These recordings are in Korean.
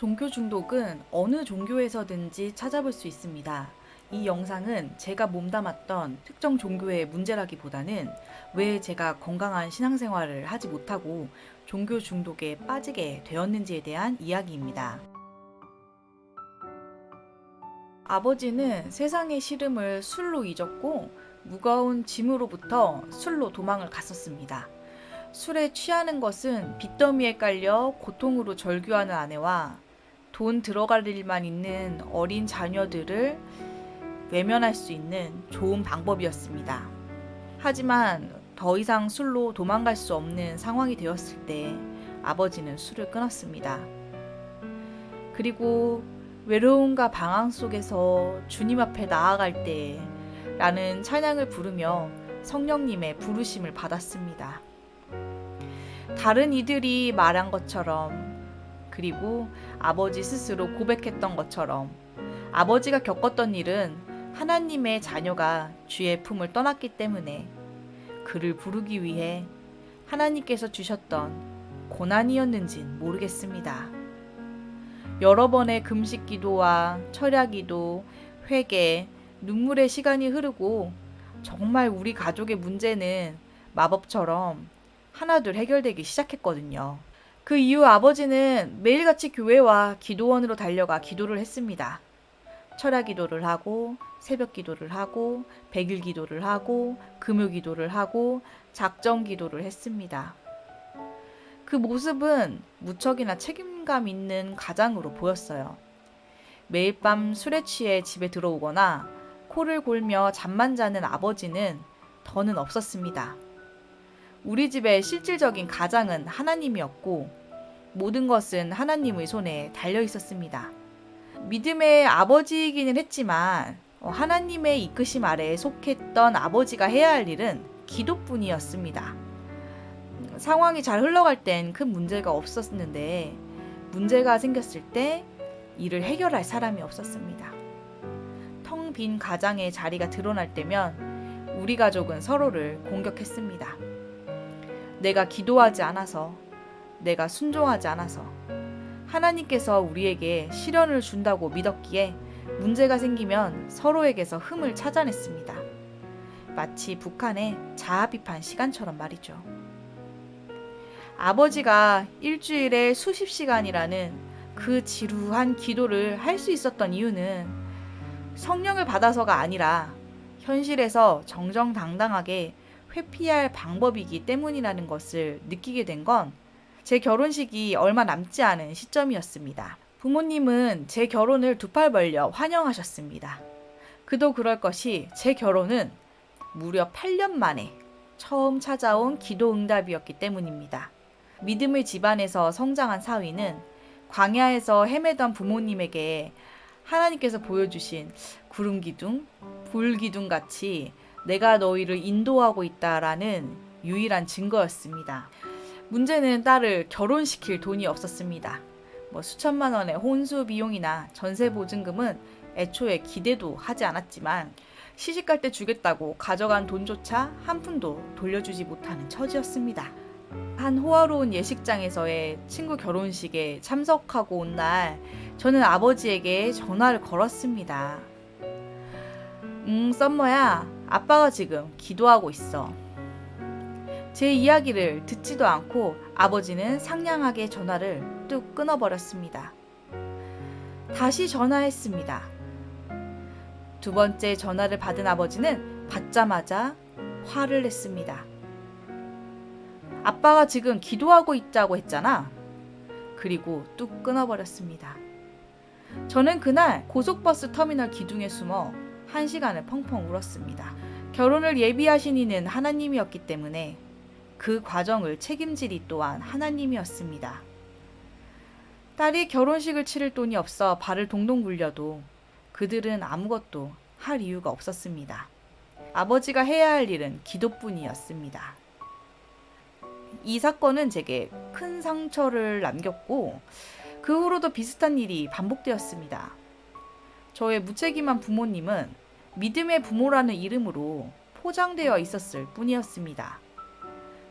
종교 중독은 어느 종교에서든지 찾아볼 수 있습니다. 이 영상은 제가 몸담았던 특정 종교의 문제라기보다는 왜 제가 건강한 신앙생활을 하지 못하고 종교 중독에 빠지게 되었는지에 대한 이야기입니다. 아버지는 세상의 시름을 술로 잊었고 무거운 짐으로부터 술로 도망을 갔었습니다. 술에 취하는 것은 빚더미에 깔려 고통으로 절규하는 아내와 돈 들어갈 일만 있는 어린 자녀들을 외면할 수 있는 좋은 방법이었습니다. 하지만 더 이상 술로 도망갈 수 없는 상황이 되었을 때 아버지는 술을 끊었습니다. 그리고 외로움과 방황 속에서 주님 앞에 나아갈 때 라는 찬양을 부르며 성령님의 부르심을 받았습니다. 다른 이들이 말한 것처럼 그리고 아버지 스스로 고백했던 것처럼 아버지가 겪었던 일은 하나님의 자녀가 주의 품을 떠났기 때문에 그를 부르기 위해 하나님께서 주셨던 고난이었는진 모르겠습니다. 여러 번의 금식 기도와 철야 기도, 회개, 눈물의 시간이 흐르고 정말 우리 가족의 문제는 마법처럼 하나둘 해결되기 시작했거든요. 그 이후 아버지는 매일같이 교회와 기도원으로 달려가 기도를 했습니다. 철야 기도를 하고 새벽 기도를 하고 백일 기도를 하고 금요 기도를 하고 작정 기도를 했습니다. 그 모습은 무척이나 책임감 있는 가장으로 보였어요. 매일 밤 술에 취해 집에 들어오거나 코를 골며 잠만 자는 아버지는 더는 없었습니다. 우리 집의 실질적인 가장은 하나님이었고 모든 것은 하나님의 손에 달려 있었습니다. 믿음의 아버지이기는 했지만 어, 하나님의 이끄심 아래에 속했던 아버지가 해야 할 일은 기도뿐이었습니다. 상황이 잘 흘러갈 땐 큰 문제가 없었는데 문제가 생겼을 때 이를 해결할 사람이 없었습니다. 텅 빈 가장의 자리가 드러날 때면 우리 가족은 서로를 공격했습니다. 내가 기도하지 않아서, 내가 순종하지 않아서, 하나님께서 우리에게 시련을 준다고 믿었기에 문제가 생기면 서로에게서 흠을 찾아냈습니다. 마치 북한의 자아 비판 시간처럼 말이죠. 아버지가 일주일에 수십 시간이라는 그 지루한 기도를 할 수 있었던 이유는 성령을 받아서가 아니라 현실에서 정정당당하게 회피할 방법이기 때문이라는 것을 느끼게 된 건 제 결혼식이 얼마 남지 않은 시점이었습니다. 부모님은 제 결혼을 두 팔 벌려 환영하셨습니다. 그도 그럴 것이 제 결혼은 무려 8년 만에 처음 찾아온 기도 응답이었기 때문입니다. 믿음의 집안에서 성장한 사위는 광야에서 헤매던 부모님에게 하나님께서 보여주신 구름 기둥, 불 기둥 같이 내가 너희를 인도하고 있다라는 유일한 증거였습니다. 문제는 딸을 결혼시킬 돈이 없었습니다. 뭐 수천만 원의 혼수 비용이나 전세 보증금은 애초에 기대도 하지 않았지만 시집 갈 때 주겠다고 가져간 돈조차 한 푼도 돌려주지 못하는 처지였습니다. 한 호화로운 예식장에서의 친구 결혼식에 참석하고 온 날 저는 아버지에게 전화를 걸었습니다. 음, 썸머야. 아빠가 지금 기도하고 있어. 제 이야기를 듣지도 않고 아버지는 상냥하게 전화를 뚝 끊어버렸습니다. 다시 전화했습니다. 두 번째 전화를 받은 아버지는 받자마자 화를 냈습니다. 아빠가 지금 기도하고 있자고 했잖아. 그리고 뚝 끊어버렸습니다. 저는 그날 고속버스 터미널 기둥에 숨어 한 시간을 펑펑 울었습니다. 결혼을 예비하신 이는 하나님이었기 때문에 그 과정을 책임지리 또한 하나님이었습니다. 딸이 결혼식을 치를 돈이 없어 발을 동동 굴려도 그들은 아무것도 할 이유가 없었습니다. 아버지가 해야 할 일은 기도뿐이었습니다. 이 사건은 제게 큰 상처를 남겼고 그 후로도 비슷한 일이 반복되었습니다. 저의 무책임한 부모님은 믿음의 부모라는 이름으로 포장되어 있었을 뿐이었습니다.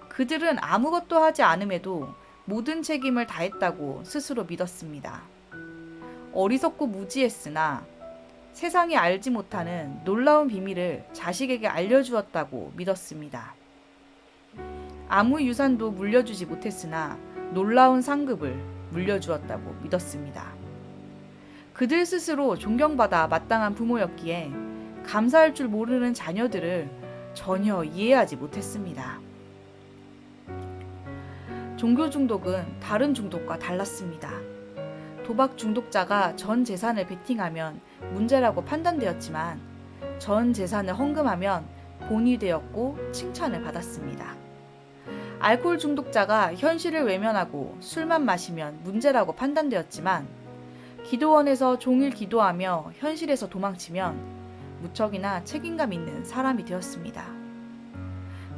그들은 아무것도 하지 않음에도 모든 책임을 다했다고 스스로 믿었습니다. 어리석고 무지했으나 세상이 알지 못하는 놀라운 비밀을 자식에게 알려주었다고 믿었습니다. 아무 유산도 물려주지 못했으나 놀라운 상급을 물려주었다고 믿었습니다. 그들 스스로 존경받아 마땅한 부모였기에 감사할 줄 모르는 자녀들을 전혀 이해하지 못했습니다. 종교 중독은 다른 중독과 달랐습니다. 도박 중독자가 전 재산을 베팅하면 문제라고 판단되었지만 전 재산을 헌금하면 본이 되었고 칭찬을 받았습니다. 알코올 중독자가 현실을 외면하고 술만 마시면 문제라고 판단되었지만 기도원에서 종일 기도하며 현실에서 도망치면 무척이나 책임감 있는 사람이 되었습니다.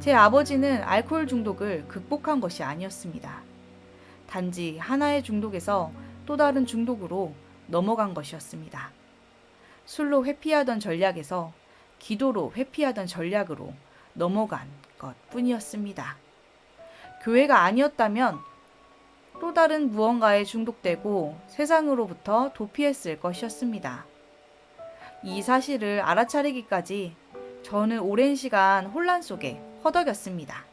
제 아버지는 알코올 중독을 극복한 것이 아니었습니다. 단지 하나의 중독에서 또 다른 중독으로 넘어간 것이었습니다. 술로 회피하던 전략에서 기도로 회피하던 전략으로 넘어간 것 뿐이었습니다. 교회가 아니었다면 또 다른 무언가에 중독되고 세상으로부터 도피했을 것이었습니다. 이 사실을 알아차리기까지 저는 오랜 시간 혼란 속에 허덕였습니다.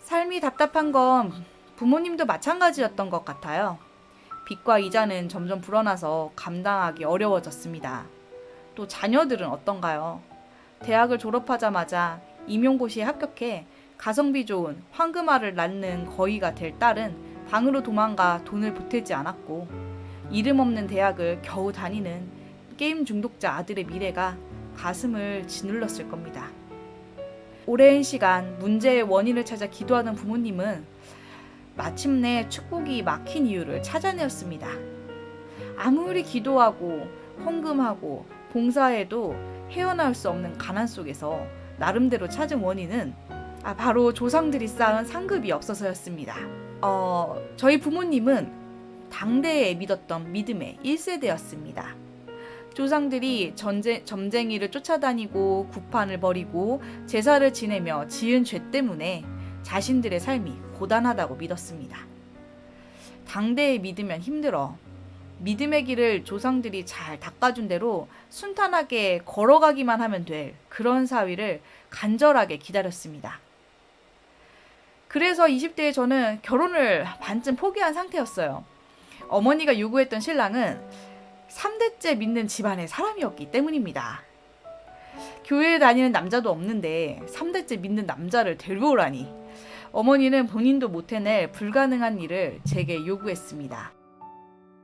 삶이 답답한 건 부모님도 마찬가지였던 것 같아요. 빚과 이자는 점점 불어나서 감당하기 어려워졌습니다. 또 자녀들은 어떤가요? 대학을 졸업하자마자 임용고시에 합격해 가성비 좋은 황금알을 낳는 거위가 될 딸은 방으로 도망가 돈을 보태지 않았고 이름 없는 대학을 겨우 다니는 게임 중독자 아들의 미래가 가슴을 짓눌렀을 겁니다. 오랜 시간 문제의 원인을 찾아 기도하던 부모님은 마침내 축복이 막힌 이유를 찾아내었습니다. 아무리 기도하고 헌금하고 봉사해도 헤어나올 수 없는 가난 속에서 나름대로 찾은 원인은 아, 바로 조상들이 쌓은 상급이 없어서였습니다. 어, 저희 부모님은 당대에 믿었던 믿음의 1세대였습니다. 조상들이 전쟁, 점쟁이를 쫓아다니고 구판을 벌이고 제사를 지내며 지은 죄 때문에 자신들의 삶이 고단하다고 믿었습니다. 당대에 믿으면 힘들어. 믿음의 길을 조상들이 잘 닦아준 대로 순탄하게 걸어가기만 하면 될 그런 사위를 간절하게 기다렸습니다. 그래서 20대에 저는 결혼을 반쯤 포기한 상태였어요. 어머니가 요구했던 신랑은 3대째 믿는 집안의 사람이었기 때문입니다. 교회에 다니는 남자도 없는데 3대째 믿는 남자를 데려오라니. 어머니는 본인도 못 해낼 불가능한 일을 제게 요구했습니다.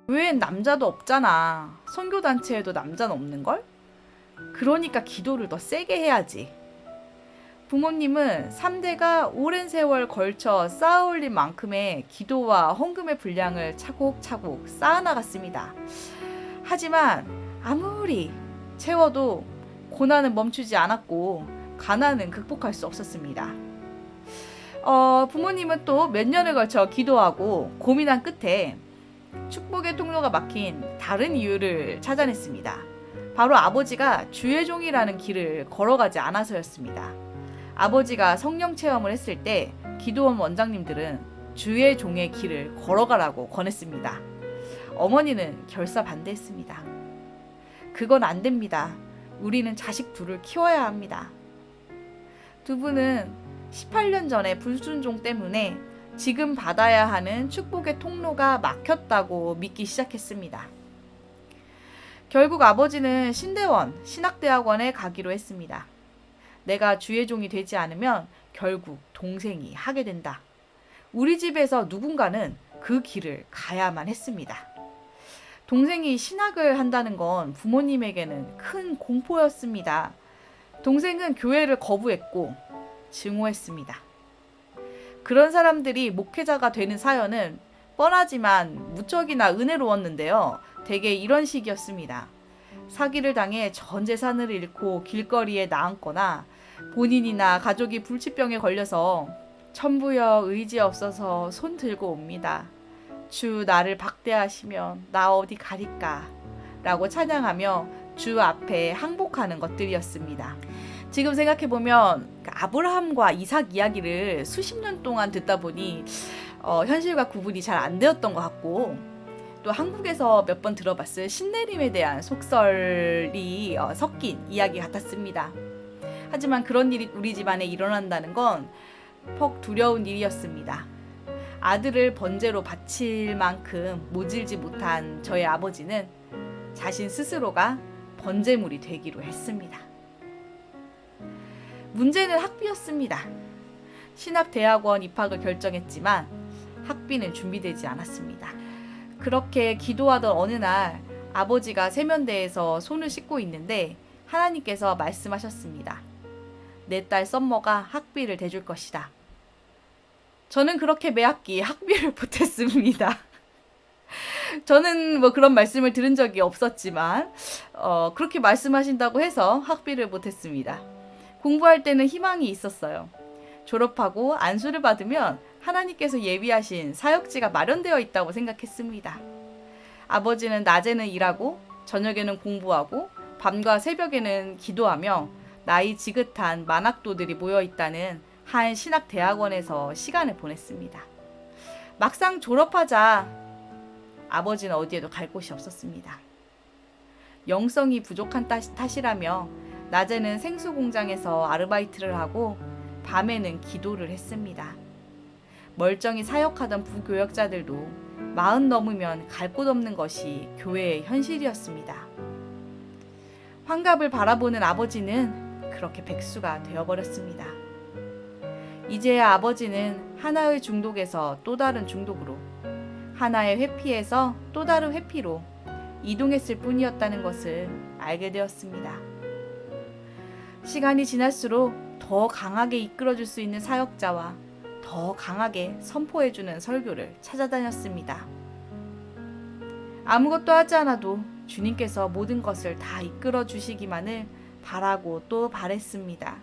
교회엔 남자도 없잖아. 선교단체에도 남자는 없는걸? 그러니까 기도를 더 세게 해야지. 부모님은 3대가 오랜 세월 걸쳐 쌓아올린 만큼의 기도와 헌금의 분량을 차곡차곡 쌓아나갔습니다. 하지만 아무리 채워도 고난은 멈추지 않았고 가난은 극복할 수 없었습니다. 어, 부모님은 또 몇 년을 걸쳐 기도하고 고민한 끝에 축복의 통로가 막힌 다른 이유를 찾아냈습니다. 바로 아버지가 주의 종이라는 길을 걸어가지 않아서였습니다. 아버지가 성령 체험을 했을 때 기도원 원장님들은 주의 종의 길을 걸어가라고 권했습니다. 어머니는 결사 반대했습니다. 그건 안 됩니다. 우리는 자식 둘을 키워야 합니다. 두 분은 18년 전에 불순종 때문에 지금 받아야 하는 축복의 통로가 막혔다고 믿기 시작했습니다. 결국 아버지는 신대원, 신학대학원에 가기로 했습니다. 내가 주의 종이 되지 않으면 결국 동생이 하게 된다. 우리 집에서 누군가는 그 길을 가야만 했습니다. 동생이 신학을 한다는 건 부모님에게는 큰 공포였습니다. 동생은 교회를 거부했고 증오했습니다. 그런 사람들이 목회자가 되는 사연은 뻔하지만 무척이나 은혜로웠는데요. 대개 이런 식이었습니다. 사기를 당해 전 재산을 잃고 길거리에 나앉거나 본인이나 가족이 불치병에 걸려서 천부여 의지 없어서 손 들고 옵니다. 주 나를 박대하시면 나 어디 가릴까? 라고 찬양하며 주 앞에 항복하는 것들이었습니다. 지금 생각해보면 아브라함과 이삭 이야기를 수십 년 동안 듣다 보니 어, 현실과 구분이 잘 안 되었던 것 같고 또 한국에서 몇 번 들어봤을 신내림에 대한 속설이 어, 섞인 이야기 같았습니다. 하지만 그런 일이 우리 집안에 일어난다는 건 퍽 두려운 일이었습니다. 아들을 번제로 바칠 만큼 모질지 못한 저의 아버지는 자신 스스로가 번제물이 되기로 했습니다. 문제는 학비였습니다. 신학대학원 입학을 결정했지만 학비는 준비되지 않았습니다. 그렇게 기도하던 어느 날 아버지가 세면대에서 손을 씻고 있는데 하나님께서 말씀하셨습니다. 내 딸 썸머가 학비를 대줄 것이다. 저는 그렇게 매 학기 학비를 보탰습니다. 저는 뭐 그런 말씀을 들은 적이 없었지만 어, 그렇게 말씀하신다고 해서 학비를 못했습니다. 공부할 때는 희망이 있었어요. 졸업하고 안수를 받으면 하나님께서 예비하신 사역지가 마련되어 있다고 생각했습니다. 아버지는 낮에는 일하고 저녁에는 공부하고 밤과 새벽에는 기도하며 나이 지긋한 만학도들이 모여 있다는 한 신학 대학원에서 시간을 보냈습니다. 막상 졸업하자 아버지는 어디에도 갈 곳이 없었습니다. 영성이 부족한 탓- 탓이라며 낮에는 생수 공장에서 아르바이트를 하고 밤에는 기도를 했습니다. 멀쩡히 사역하던 부교역자들도 마흔 넘으면 갈 곳 없는 것이 교회의 현실이었습니다. 환갑을 바라보는 아버지는 그렇게 백수가 되어버렸습니다. 이제야 아버지는 하나의 중독에서 또 다른 중독으로, 하나의 회피에서 또 다른 회피로 이동했을 뿐이었다는 것을 알게 되었습니다. 시간이 지날수록 더 강하게 이끌어줄 수 있는 사역자와 더 강하게 선포해주는 설교를 찾아다녔습니다. 아무것도 하지 않아도 주님께서 모든 것을 다 이끌어 주시기만을 바라고 또 바랬습니다.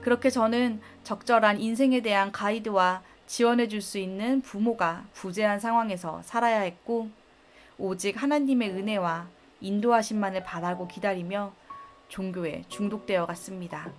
그렇게 저는 적절한 인생에 대한 가이드와 지원해 줄 수 있는 부모가 부재한 상황에서 살아야 했고, 오직 하나님의 은혜와 인도하심만을 바라고 기다리며 종교에 중독되어 갔습니다.